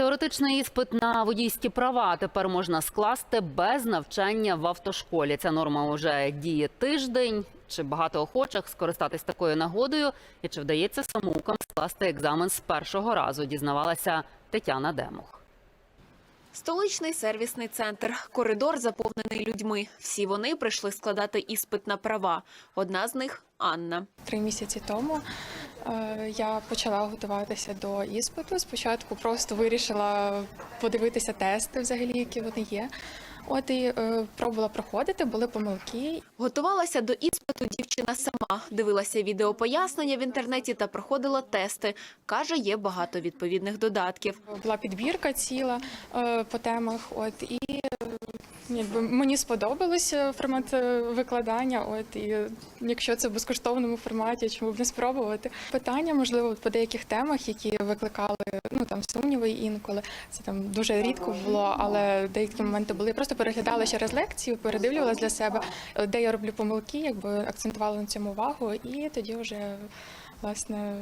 Теоретичний іспит на водійські права тепер можна скласти без навчання в автошколі. Ця норма вже діє тиждень. Чи багато охочих скористатись такою нагодою? І чи вдається самоукам скласти екзамен з першого разу? Дізнавалася Тетяна Демух. Столичний сервісний центр. Коридор заповнений людьми. Всі вони прийшли складати іспит на права. Одна з них Анна. Три місяці тому я почала готуватися до іспиту. Спочатку просто вирішила подивитися тести, взагалі, які вони є. От і е, пробувала проходити, були помилки. Готувалася до іспиту дівчина сама. Дивилася відеопояснення в інтернеті та проходила тести. Каже, є багато відповідних додатків. Була підбірка ціла е, по темах. От і е, якби мені сподобалося формат е, викладання. От і якщо це в безкоштовному форматі, чому б не спробувати? Питання, можливо, по деяких темах, які викликали ну там сумніви інколи. Це там дуже рідко було, але деякі моменти були. Я просто переглядала ще раз лекцію, передивлювалась для себе, е, де я роблю помилки, якби акцентувала на цьому увагу, і тоді вже власне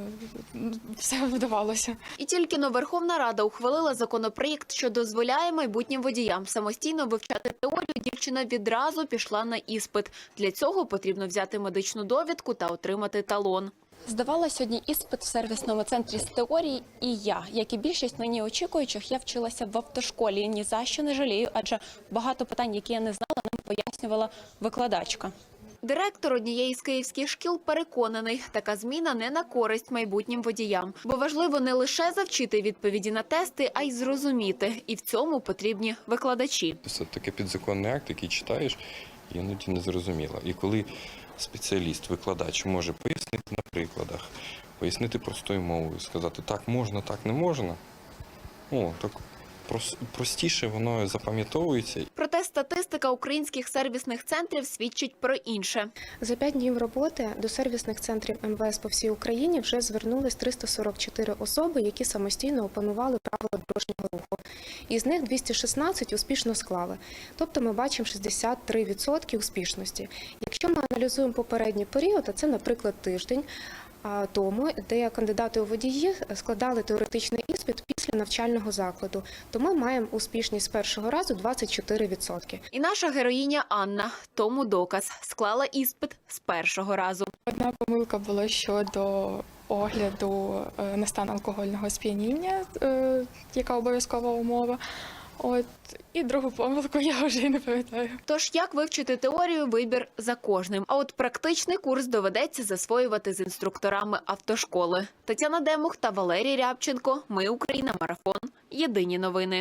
все вдавалося. І тільки но Верховна Рада ухвалила законопроєкт, що дозволяє майбутнім водіям самостійно вивчати теорію. Дівчина відразу пішла на іспит. Для цього потрібно взяти медичну довідку та отримати талон. Здавала сьогодні іспит в сервісному центрі з теорії, і я, як і більшість нині очікуючих, я вчилася в автошколі. Ні за що не жалію, адже багато питань, які я не знала, нам пояснювала викладачка. Директор однієї з київських шкіл переконаний, така зміна не на користь майбутнім водіям, бо важливо не лише завчити відповіді на тести, а й зрозуміти. І в цьому потрібні викладачі. Це таке підзаконний акт, який читаєш, і іноді не зрозуміло. І коли спеціаліст, викладач може пояснити на прикладах, пояснити простою мовою, сказати так можна, так не можна. О, так простіше воно запам'ятовується Проте статистика українських сервісних центрів свідчить про інше. За п'ять днів роботи до сервісних центрів МВС по всій Україні вже звернулись 344 особи, які самостійно опанували правила дорожнього руху. Із них 216 успішно склали. Тобто ми бачимо 63% успішності. Якщо ми аналізуємо попередній період, а це, наприклад, тиждень тому, де кандидати у водії складали теоретичний іспит після навчального закладу, то ми маємо успішність першого разу 24%. І наша героїня Анна тому доказ склала іспит з першого разу. Одна помилка була щодо огляду е, на стан алкогольного сп'яніння, е, яка обов'язкова умова. От і другу помилку я вже й не пам'ятаю. Тож як вивчити теорію, вибір за кожним. А от практичний курс доведеться засвоювати з інструкторами автошколи. Тетяна Демух та Валерій Рябченко. Ми Україна. Марафон. Єдині новини.